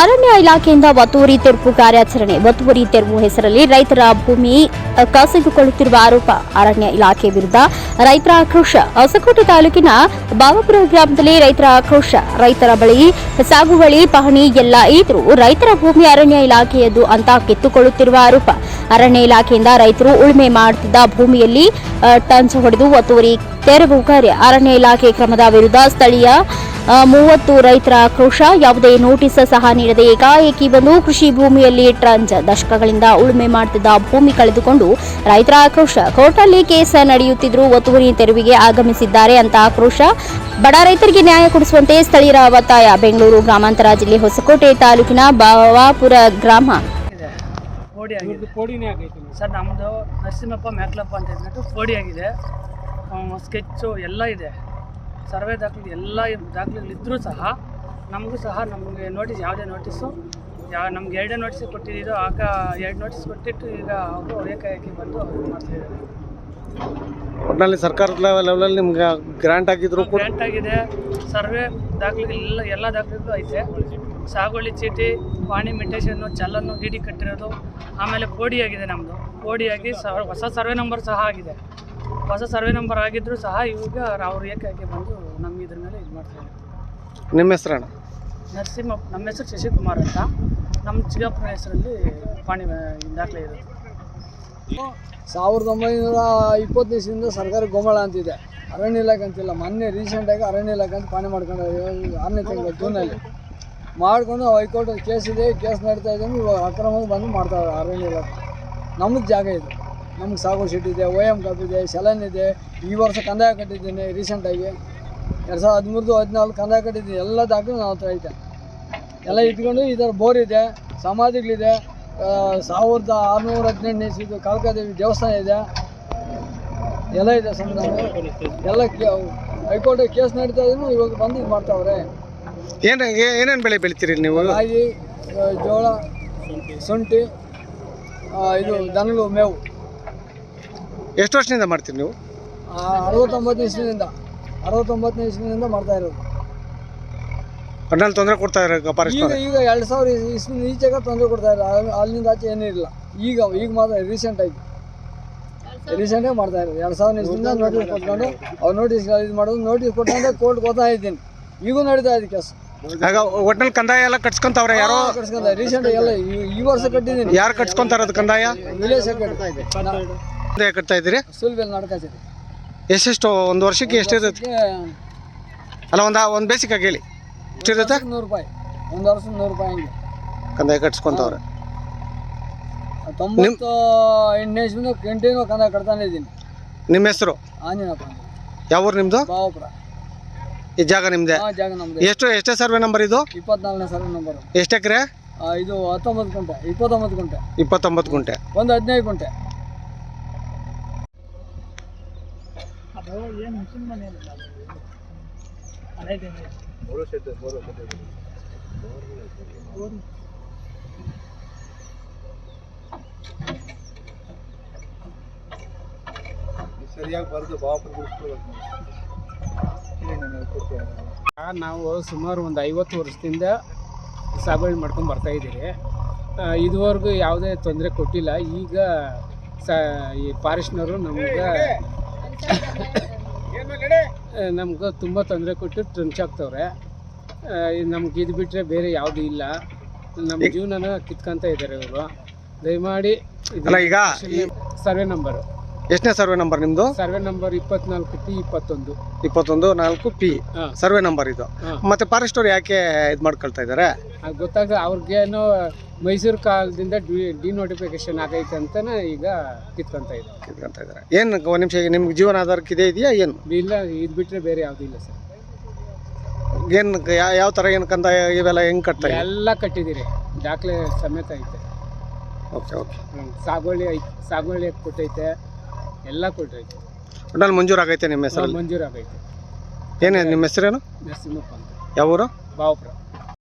ಅರಣ್ಯ ಇಲಾಖೆಯಿಂದ ಒತ್ತುವರಿ ತೆರವು ಕಾರ್ಯಾಚರಣೆ. ಒತ್ತುವರಿ ತೆರವು ಹೆಸರಲ್ಲಿ ರೈತರ ಭೂಮಿ ಕಸಿದುಕೊಳ್ಳುತ್ತಿರುವ ಆರೋಪ. ಅರಣ್ಯ ಇಲಾಖೆ ವಿರುದ್ಧ ರೈತರ ಆಕ್ರೋಶ. ಹೊಸಕೋಟೆ ತಾಲೂಕಿನ ಬಾಬಾಪುರ ಗ್ರಾಮದಲ್ಲಿ ರೈತರ ಆಕ್ರೋಶ. ರೈತರ ಬಳಿ ಸಾಗುವಳಿ ಪಹಣಿ ಎಲ್ಲ ಇದ್ರೂ ರೈತರ ಭೂಮಿ ಅರಣ್ಯ ಇಲಾಖೆಯದು ಅಂತ ಕಿತ್ತುಕೊಳ್ಳುತ್ತಿರುವ ಆರೋಪ. ಅರಣ್ಯ ಇಲಾಖೆಯಿಂದ ರೈತರು ಉಳುಮೆ ಮಾಡುತ್ತಿದ್ದ ಭೂಮಿಯಲ್ಲಿ ಟಂಚ್ ಹೊಡೆದು ಒತ್ತುವರಿ ತೆರವು ಕಾರ್ಯ. ಅರಣ್ಯ ಇಲಾಖೆ ಕ್ರಮದ ವಿರುದ್ಧ ಸ್ಥಳೀಯ ಮೂವತ್ತು ರೈತರ ಆಕ್ರೋಶ ಯಾವುದೇ ನೋಟಿಸ್ ಸಹ ನೀಡದೆ ಏಕಾಏಕಿ ಬಂದು ಕೃಷಿ ಭೂಮಿಯಲ್ಲಿ ಟ್ರಂಜ್. ದಶಕಗಳಿಂದ ಉಳುಮೆ ಮಾಡುತ್ತಿದ್ದ ಭೂಮಿ ಕಳೆದುಕೊಂಡು ರೈತರ ಆಕ್ರೋಶ. ಕೋರ್ಟಲ್ಲಿ ಕೇಸ್ ನಡೆಯುತ್ತಿದ್ದರೂ ಒತ್ತುವರಿ ತೆರವಿಗೆ ಆಗಮಿಸಿದ್ದಾರೆ ಅಂತ ಆಕ್ರೋಶ. ಬಡ ರೈತರಿಗೆ ನ್ಯಾಯ ಕೊಡಿಸುವಂತೆ ಸ್ಥಳೀಯರ ಒತ್ತಾಯ. ಬೆಂಗಳೂರು ಗ್ರಾಮಾಂತರ ಜಿಲ್ಲೆ ಹೊಸಕೋಟೆ ತಾಲೂಕಿನ ಬಾವಾಪುರ ಗ್ರಾಮ. ಸರ್ ನಮ್ಮದು ನರಸಿಂಹಪ್ಪ ಮ್ಯಾಕ್ಲಪ್ಪ ಅಂತ ಹೇಳ್ಬಿಟ್ಟು ಆಗಿದೆ. ಸ್ಕೆಚ್ಚು ಎಲ್ಲ ಇದೆ. ಸರ್ವೆ ದಾಖಲೆ ಎಲ್ಲ ದಾಖಲೆಗಳಿದ್ದರೂ ಸಹ ನಮಗೂ ಸಹ ನಮಗೆ ನೋಟಿಸ್ ಯಾವುದೇ ನೋಟಿಸು ಯಾ ನಮ್ಗೆ ಎರಡೇ ನೋಟಿಸ್ ಕೊಟ್ಟಿದ್ದು ಆಗ ಎರಡು ನೋಟಿಸ್ ಕೊಟ್ಟಿಟ್ಟು ಈಗ ಅವರು ಏಕಾಏಕಿ ಬಂದು ಮಾಡ್ತಿದ್ದಾರೆ ಒಟ್ನಲ್ಲಿ ಸರ್ಕಾರದ ಲೆವೆಲಲ್ಲಿ ನಿಮ್ಗೆ ಗ್ರ್ಯಾಂಟ್ ಆಗಿದ್ರು ಕೂಡ? ಗ್ರ್ಯಾಂಟ್ ಆಗಿದೆ. ಸರ್ವೆ ದಾಖಲೆಗಳೆಲ್ಲ ಎಲ್ಲ ದಾಖಲೆಗಳು ಐತೆ. ಸಾಗುವಳಿ ಚೀಟಿ ಪಾಣಿ ಮಿಟೇಷನ್ನು ಚಲನ್ನು ಡಿ ಡಿ ಕಟ್ಟಿರೋದು ಆಮೇಲೆ ಪೋಡಿ ಆಗಿದೆ ನಮ್ಮದು ಕೋಡಿಯಾಗಿ ಸರ್ ಹೊಸ ಸರ್ವೆ ನಂಬರ್ ಸಹ ಆಗಿದೆ. ಹೊಸ ಸರ್ವೆ ನಂಬರ್ ಆಗಿದ್ರು ಸಹ ಇವಾಗ ಅವ್ರು ಏಕಾಗಿ ಬಂದು ನಮ್ಗೆ ಇದ್ರ ಮೇಲೆ ಇದು ಮಾಡ್ತಾರೆ ನಿಮ್ಮ ಹೆಸರಣ್ಣ? ನರಸಿಂಹ ನಮ್ಮ ಹೆಸರು ಶಶಿಕುಮಾರ್ ಅಂತ. ನಮ್ಮ ಚಿಕ್ಕಪ್ಪನ ಹೆಸರಲ್ಲಿ ಪಾಣಿ ದಾಖಲೆ ಇರುತ್ತೆ ಸಾವಿರದ ಒಂಬೈನೂರ ಇಪ್ಪತ್ತು ದಿವಸದಿಂದ ಸರ್ಕಾರಿ ಗೋಮಾಳ ಅಂತಿದೆ. ಅರಣ್ಯ ಇಲಾಖೆ ಅಂತಿಲ್ಲ ಮೊನ್ನೆ ರೀಸೆಂಟಾಗಿ ಅರಣ್ಯ ಇಲಾಖೆ ಅಂತ ಪಾಣಿ ಮಾಡ್ಕೊಂಡು ಆರನೇ ತಿಂಗಳು ಜೂನಲ್ಲಿ ಮಾಡಿಕೊಂಡು ಹೈಕೋರ್ಟ್ ಕೇಸ್ ಇದೆ ಕೇಸ್ ನಡೀತಾ ಇದೆ ಇವಾಗ ಅಕ್ರಮವಾಗಿ ಬಂದು ಮಾಡ್ತಾರೆ ಅರಣ್ಯ ಇಲಾಖೆ. ನಮ್ಮದು ಜಾಗ ಇದೆ. ನಮ್ಗೆ ಸಾಗು ಶೀಟ್ ಇದೆ ಓ ಎಂ ಕಪ್ ಇದೆ ಸೆಲನ್ ಇದೆ. ಈ ವರ್ಷ ಕಂದಾಯ ಕಟ್ಟಿದ್ದೀನಿ ರೀಸೆಂಟಾಗಿ ಎರಡು ಸಾವಿರದ ಹದಿಮೂರು ಹದಿನಾಲ್ಕು ಕಂದಾಯ ಕಟ್ಟಿದ್ದೀನಿ. ಎಲ್ಲ ದಾಖಲೆ ನಾವು ಹತ್ರ ಐತೆ. ಎಲ್ಲ ಇಟ್ಕೊಂಡು ಇದರ ಬೋರ್ ಇದೆ ಸಮಾಧಿಗಳಿದೆ. ಸಾವಿರದ ಆರುನೂರ ಹದಿನೆಂಟು ಸೀದು ಕಾಲ್ಕಾದೇವಿ ದೇವಸ್ಥಾನ ಇದೆ. ಎಲ್ಲ ಇದೆ ಸಂಬಂಧ ಎಲ್ಲ ಹೈಕೋರ್ಟ್ ಕೇಸ್ ನಡೀತಾ ಇದ್ರು ಇವಾಗ ಬಂದು ಇದು ಮಾಡ್ತಾವ್ರೆ. ಏನು ಏನೇನು ಬೆಳೆ ಬೆಳಿತೀರಿ ನೀವು? ರಾಗಿ ಜೋಳ ಶುಂಠಿ ಇದು ದನಗಳು ಮೇವು. ಎಷ್ಟು ವರ್ಷದಿಂದ ಮಾಡ್ತೀರಿ ನೀವು? ಅರವತ್ತೊಂಬತ್ತು ಇಸ್ವಿನಿಂದ ಅರವತ್ತೊಂಬತ್ತನೇ ಇಸ್ವಿನಿಂದ ಮಾಡ್ತಾ ಇರೋದು. ಒಟ್ನಲ್ಲಿ ತೊಂದರೆ ಕೊಡ್ತಾ ಇರೋ ಫಾರೆಸ್ಟ್ ಈಗ ಈಗ ಎರಡು ಸಾವಿರ ಇಸ್ವಿನ ಈಚೆಗೆ ತೊಂದರೆ ಕೊಡ್ತಾ ಇಲ್ಲ. ಅಲ್- ಅಲ್ಲಿಂದ ಆಚೆ ಏನೂ ಇಲ್ಲ. ಈಗ ಈಗ ಮಾತ್ರ ರೀಸೆಂಟಾಗಿ ರೀಸೆಂಟಾಗಿ ಮಾಡ್ತಾ ಇರೋದು. ಎರಡು ಸಾವಿರ ಇಸ್ವಿನಿಂದ ನೋಟಿಸ್ ಕೊಟ್ಕೊಂಡು ಅವ್ರು ನೋಟಿಸ್ ಇದು ಮಾಡೋದು ನೋಟಿಸ್ ಕೊಟ್ಕೊಂಡು ಕೋರ್ಟ್ ಗೊತ್ತಾ ಇದ್ದೀನಿ. ಈಗೂ ನಡೀತಾ ಇದೆ ಕೆಸ್ ಆಗ ಒಟ್ನಲ್ಲಿ ಕಂದಾಯ ಎಲ್ಲ ಕಟ್ಸ್ಕೊಂತಾವ್ರೆ ಯಾರೋ? ಕಟ್ಸ್ಕೊಂತ ರೀಸೆಂಟ್ ಎಲ್ಲ ಈ- ಈ ವರ್ಷ ಕಟ್ಟಿದ್ದೀನಿ. ಯಾರು ಕಟ್ಸ್ಕೊಂತಾರದು ಕಂದಾಯ? ವಿಲೇಜ್ ಸೆಕ್ರೆಟರಿ ಕಂದಾಯ ಕಟ್ತಾ ಇದ್ದೀರಿ? ಸುಲ್ಬೆಲ್ ನಡ್ಕಚೇರಿ ಎಷ್ಟೆಷ್ಟು ಒಂದು ವರ್ಷಕ್ಕೆ ಎಷ್ಟಿರುತ್ತೆ? ಅಲ್ಲ ಒಂದು ಒಂದು ಬೇಸಿಕ್ ಹೇಳಿ. ಎಷ್ಟಿರುತ್ತೆ? ನೂರು ರೂಪಾಯಿ. ಒಂದು ವರ್ಷ ನೂರು ರೂಪಾಯಿ ಹಂಗೆ. ಕಂದಾಯ ಕಟ್ಸ್ಕೊಂತವ್ರೆ ತೊಂಬತ್ತು ಎಂಟನೇ ಇಸ್ವಿಂದ ಕಂಟಿನ್ಯೂ ಕಂದ ಕಟ್ತಾನೆ ಇದ್ದೀನಿ. ನಿಮ್ಮ ಹೆಸರು? ಆಂಜನಪ್ಪ ಯಾವ ಊರು ನಿಮ್ಮದು ಬಾವಪುರ. ಈ ಜಾಗ ನಿಮ್ಮದೆ ಜಾಗ ನಮ್ಮದು ಎಷ್ಟು ಎಷ್ಟೇ ಸರ್ವೆ ನಂಬರ್ ಇದು? ಇಪ್ಪತ್ನಾಲ್ಕನೇ ಸರ್ವೆ ನಂಬರ್. ಎಷ್ಟು ಎಕರೆ? ಇದು ಹತ್ತೊಂಬತ್ತು ಗುಂಟೆ ಇಪ್ಪತ್ತೊಂಬತ್ತು ಗುಂಟೆ. ಇಪ್ಪತ್ತೊಂಬತ್ತು ಗುಂಟೆ. ಒಂದು ಹದಿನೈದು ಗುಂಟೆ. ಇಲ್ಲ ನಾವು ಸುಮಾರು ಒಂದು ಐವತ್ತು ವರ್ಷದಿಂದ ಸಾಗುವಳಿ ಮಾಡ್ಕೊಂಡು ಬರ್ತಾ ಇದ್ದೀರಿ. ಇದುವರೆಗೂ ಯಾವುದೇ ತೊಂದರೆ ಕೊಟ್ಟಿಲ್ಲ. ಈಗ ಸ, ಈ ಫಾರೆಸ್ಟ್ನವರು ನಮ್ಗೆ ನಮ್ಗೆ ತುಂಬ ತೊಂದರೆ ಕೊಟ್ಟು ಟ್ರಂಚ್ ಆಗ್ತವ್ರೆ. ನಮ್ಗೆ ಇದು ಬಿಟ್ಟರೆ ಬೇರೆ ಯಾವುದೂ ಇಲ್ಲ. ನಮ್ಮ ಜೀವನನ ಕಿತ್ಕೊಂತ ಇದ್ದಾರೆ ಇವರು. ದಯಮಾಡಿ ಈಗ ಸರ್ವೆ ನಂಬರು. ಎಷ್ಟನೇ ಸರ್ವೆ ನಂಬರ್ ನಿಮ್ಮದು ಸರ್ವೆ ನಂಬರ್ ಇಪ್ಪತ್ನಾಲ್ಕು ಪಿ ಇಪ್ಪತ್ತೊಂದು. ಇಪ್ಪತ್ತೊಂದು ನಾಲ್ಕು ಪಿ. ಹಾಂ. ಸರ್ವೆ ನಂಬರ್ ಇದು. ಹಾಂ. ಮತ್ತೆ ಫಾರೆಸ್ಟ್ ಅವ್ರು ಯಾಕೆ ಇದು ಮಾಡ್ಕೊಳ್ತಾ ಇದ್ದಾರೆ ಅದು ಗೊತ್ತಾಗ ಅವ್ರಿಗೇನೋ ಮೈಸೂರು ಕಾಲದಿಂದ ಡಿ ಡಿನೋಟಿಫಿಕೇಶನ್ ಆಗೈತೆ ಅಂತ ಈಗ ಕಿತ್ಕೊಂತ ಇದೆ ಇದ್ದಾರೆ ಏನು ಒಂದು ನಿಮಿಷ ನಿಮ್ಗೆ ಜೀವನ ಆಧಾರಕ್ಕೆ ಇದೆ ಇದೆಯಾ ಏನು? ಇಲ್ಲ ಇದು ಬಿಟ್ಟರೆ ಬೇರೆ ಯಾವುದೂ ಇಲ್ಲ ಸರ್. ಏನು ಯಾವ ಥರ ಏನು ಕಂದಾಯ ಇವೆಲ್ಲ ಹೆಂಗೆ ಕಟ್ತಾ ಇದೆ ಎಲ್ಲ ಕಟ್ಟಿದ್ದೀರಿ. ದಾಖಲೆ ಸಮೇತ ಐತೆ. Okay okay. ಹ್ಮ್. ಸಾಗುವಳಿ ಐತೆ ಸಾಗುವಳಿ ಕೊಟ್ಟೈತೆ ಎಲ್ಲ ಕೊಟ್ಟೈತೆ ಒಟ್ನಲ್ಲಿ ಮಂಜೂರಾಗೈತೆ ನಿಮ್ಮ ಹೆಸರಲ್ಲಿ? ಮಂಜೂರು ಆಗೈತೆ. ಏನೇ ನಿಮ್ಮ ಹೆಸರೇನು? ನರಸಿಂಹಪ್ಪ ಅಂತ. ಯಾವ ಊರು ಬಾವಪುರ.